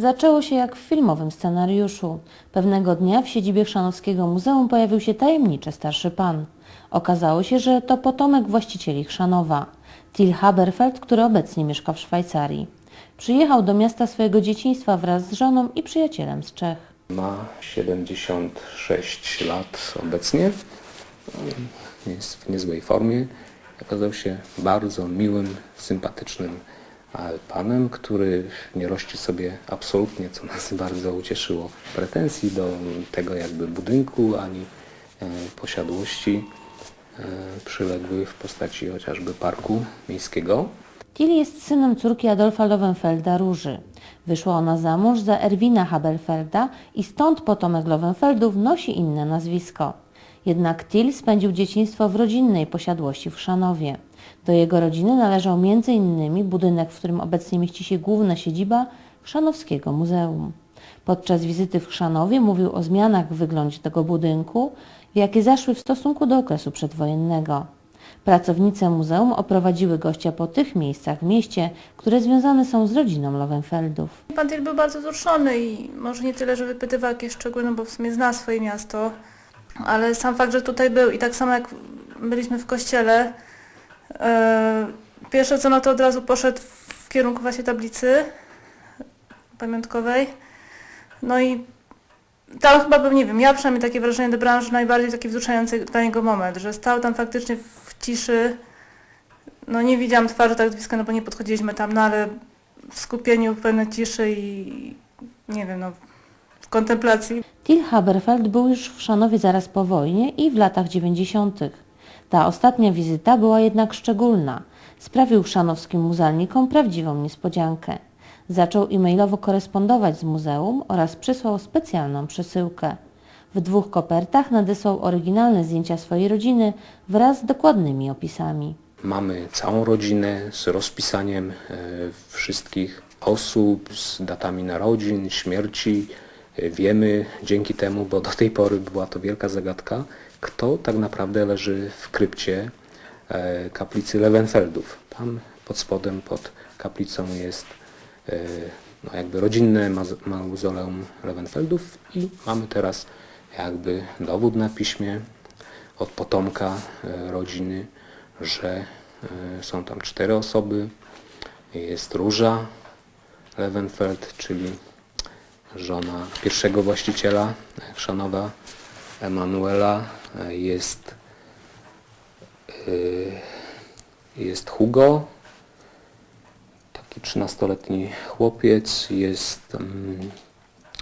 Zaczęło się jak w filmowym scenariuszu. Pewnego dnia w siedzibie Chrzanowskiego Muzeum pojawił się tajemniczy starszy pan. Okazało się, że to potomek właścicieli Chrzanowa, Till Haberfeld, który obecnie mieszka w Szwajcarii. Przyjechał do miasta swojego dzieciństwa wraz z żoną i przyjacielem z Czech. Ma 76 lat obecnie. Jest w niezłej formie. Okazał się bardzo miłym, sympatycznym e, panem, który nie rości sobie absolutnie, co nas bardzo ucieszyło, pretensji do tego jakby budynku ani e, posiadłości e, przyległych w postaci chociażby parku miejskiego. Till jest synem córki Adolfa Lowenfelda Róży. Wyszła ona za mąż za Erwina Haberfelda i stąd potomek Lowenfeldów nosi inne nazwisko. Jednak Till spędził dzieciństwo w rodzinnej posiadłości w Chrzanowie. Do jego rodziny należał m.in. budynek, w którym obecnie mieści się główna siedziba Chrzanowskiego Muzeum. Podczas wizyty w Chrzanowie mówił o zmianach w wyglądzie tego budynku, jakie zaszły w stosunku do okresu przedwojennego. Pracownice muzeum oprowadziły gościa po tych miejscach w mieście, które związane są z rodziną Lowenfeldów. Pan Till był bardzo wzruszony i może nie tyle, że wypytywał jakieś szczegóły, no bo w sumie zna swoje miasto, ale sam fakt, że tutaj był i tak samo jak byliśmy w kościele, e, pierwsze co no to od razu poszedł w kierunku właśnie tablicy pamiątkowej. No i tam chyba był, nie wiem, ja przynajmniej takie wrażenie odebrałam, że najbardziej taki wzruszający dla niego moment, że stał tam faktycznie w ciszy, no nie widziałam twarzy tak z bliska, no bo nie podchodziliśmy tam, no ale w skupieniu, w pełnej ciszy i nie wiem, no kontemplacji. Till Haberfeld był już w Chrzanowie zaraz po wojnie i w latach 90. Ta ostatnia wizyta była jednak szczególna. Sprawił chrzanowskim muzealnikom prawdziwą niespodziankę. Zaczął e-mailowo korespondować z muzeum oraz przysłał specjalną przesyłkę. W dwóch kopertach nadesłał oryginalne zdjęcia swojej rodziny wraz z dokładnymi opisami. Mamy całą rodzinę z rozpisaniem e, wszystkich osób, z datami narodzin, śmierci. E, Wiemy dzięki temu, bo do tej pory była to wielka zagadka, kto tak naprawdę leży w krypcie e, kaplicy Lewenfeldów. Tam pod spodem, pod kaplicą jest e, no jakby rodzinne mauzoleum Lewenfeldów i mamy teraz jakby dowód na piśmie od potomka rodziny, że są tam cztery osoby. Jest Róża Lewenfeld, czyli żona pierwszego właściciela Chrzanowa, Emanuela. Jest, e, jest Hugo, taki 13-letni chłopiec. Jest mm,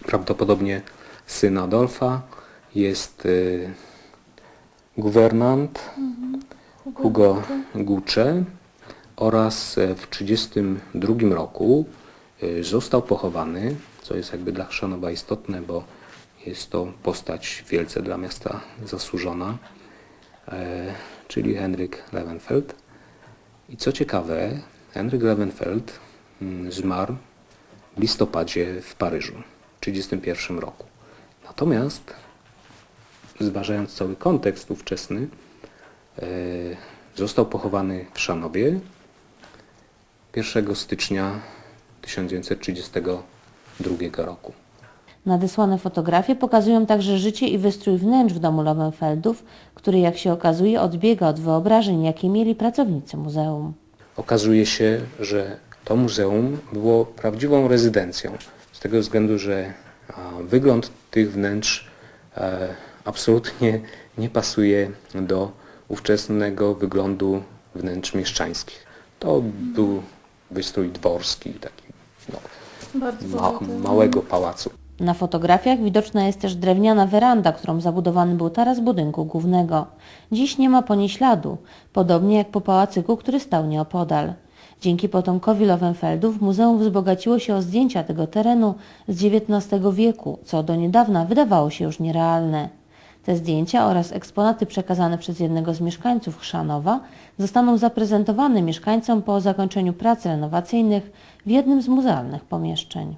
prawdopodobnie syn Adolfa. Jest e, guwernant Hugo Gucze oraz w 1932 roku e, został pochowany, co jest jakby dla Chrzanowa istotne, bo jest to postać wielce dla miasta zasłużona, e, czyli Henryk Lewenfeld. I co ciekawe, Henryk Lewenfeld mm, zmarł w listopadzie w Paryżu w 1931 roku. Natomiast, zważając cały kontekst ówczesny, e, został pochowany w Szanowie 1 stycznia 1932 roku. Nadesłane fotografie pokazują także życie i wystrój wnętrz w domu Lowenfeldów, który jak się okazuje odbiega od wyobrażeń, jakie mieli pracownicy muzeum. Okazuje się, że to muzeum było prawdziwą rezydencją, z tego względu, że wygląd tych wnętrz e, absolutnie nie pasuje do ówczesnego wyglądu wnętrz mieszczańskich. To był wystrój dworski, taki no, ma, małego pałacu. Na fotografiach widoczna jest też drewniana weranda, którą zabudowany był taras budynku głównego. Dziś nie ma po niej śladu, podobnie jak po pałacyku, który stał nieopodal. Dzięki potomkowi Lowenfeldów muzeum wzbogaciło się o zdjęcia tego terenu z XIX wieku, co do niedawna wydawało się już nierealne. Te zdjęcia oraz eksponaty przekazane przez jednego z mieszkańców Chrzanowa zostaną zaprezentowane mieszkańcom po zakończeniu prac renowacyjnych w jednym z muzealnych pomieszczeń.